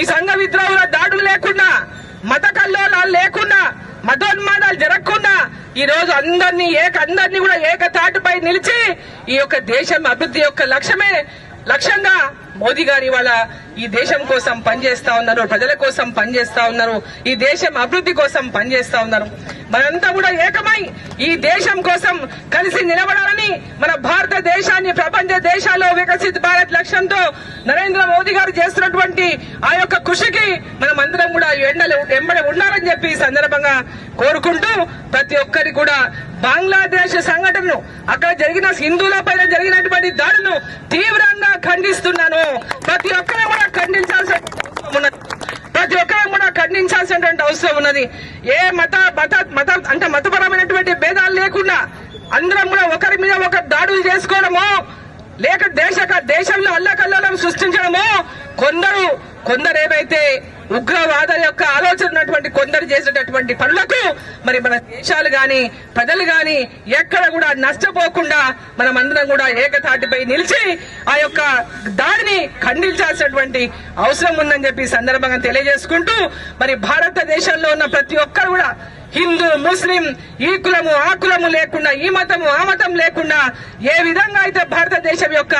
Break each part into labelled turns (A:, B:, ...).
A: ఈ సంఘ విద్రోహుల దాడులు లేకుండా మత కల్లోలాలు లేకుండా మతోన్మాదాలు జరగకుండా ఈ రోజు అందరినీ ఏక అందరినీ కూడా ఏకతాటిపై నిలిచి ఈ యొక్క దేశం అభివృద్ధి యొక్క లక్ష్యమే లక్ష్యంగా మోదీ గారు ఇవాళ ఈ దేశం కోసం పనిచేస్తా ఉన్నారు ప్రజల కోసం పనిచేస్తా ఉన్నారు ఈ దేశం అభివృద్ధి కోసం పనిచేస్తా ఉన్నారు. మనంతా కూడా ఏకమై ఈ దేశం కోసం కలిసి నిలబడాలని మన దేశాన్ని ప్రపంచ దేశాల్లో వికసిత్ భారత్ లక్ష్యంతో నరేంద్ర మోదీ గారు చేస్తున్నటువంటి ఆ యొక్క కృషికి మనం అందరం కూడా ఎండలు ఎంబడి ఉన్నారని చెప్పి ఈ సందర్భంగా కోరుకుంటూ ప్రతి ఒక్కరి కూడా బంగ్లాదేశ్ సంఘటనను అక్కడ జరిగిన హిందువుల పైన జరిగినటువంటి దాడులను తీవ్రంగా ఖండిస్తున్నాను. ప్రతి ఒక్కరూ కూడా ఖండించాల్సిన ఉన్నది. ప్రతి ఒక్కరూ కూడా ఖండించాల్సినటువంటి అవసరం ఉన్నది. ఏ మత మత మత అంటే మతపరమైనటువంటి భేదాలు లేకుండా అందరం కూడా ఒకరి మీద ఒకరు దాడులు చేసుకోవడమో లేక దేశ దేశంలో అల్లకల్లోలం సృష్టించడమో. కొందరు కొందరు ఏవైతే ఉగ్రవాద యొక్క ఆలోచన ఉన్నటువంటి కొందరు చేసేటటువంటి పనులకు మరి మన దేశాలు గాని ప్రజలు గాని ఎక్కడ కూడా నష్టపోకుండా మనం అందరం కూడా ఏకతాటిపై నిలిచి ఆ యొక్క దాడిని ఖండించాల్సినటువంటి అవసరం ఉందని చెప్పి సందర్భంగా తెలియజేసుకుంటూ మరి భారతదేశంలో ఉన్న ప్రతి ఒక్కరు కూడా హిందూ ముస్లిం ఈ కులము ఆ కులము లేకుండా ఈ మతము ఆ మతం లేకుండా ఏ విధంగా అయితే భారతదేశం యొక్క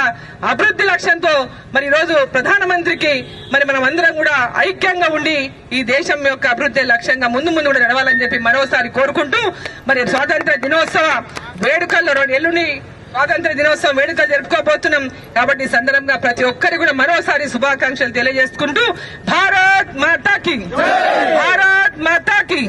A: అభివృద్ధి లక్ష్యంతో మరి రోజు ప్రధానమంత్రికి మరి మనం అందరం కూడా ఐక్యంగా ఉండి ఈ దేశం యొక్క అభివృద్ధి లక్ష్యంగా ముందు ముందు కూడా నడవాలని చెప్పి మరోసారి కోరుకుంటూ మరి స్వాతంత్ర దినోత్సవ వేడుకల్లో రెండు ఎల్లుని స్వాతంత్ర దినోత్సవం వేడుకలు జరుపుకోబోతున్నాం కాబట్టి సందర్భంగా ప్రతి ఒక్కరి కూడా మరోసారి శుభాకాంక్షలు తెలియజేసుకుంటూ భారత్ మాతాకి భారత్ మాతాకి.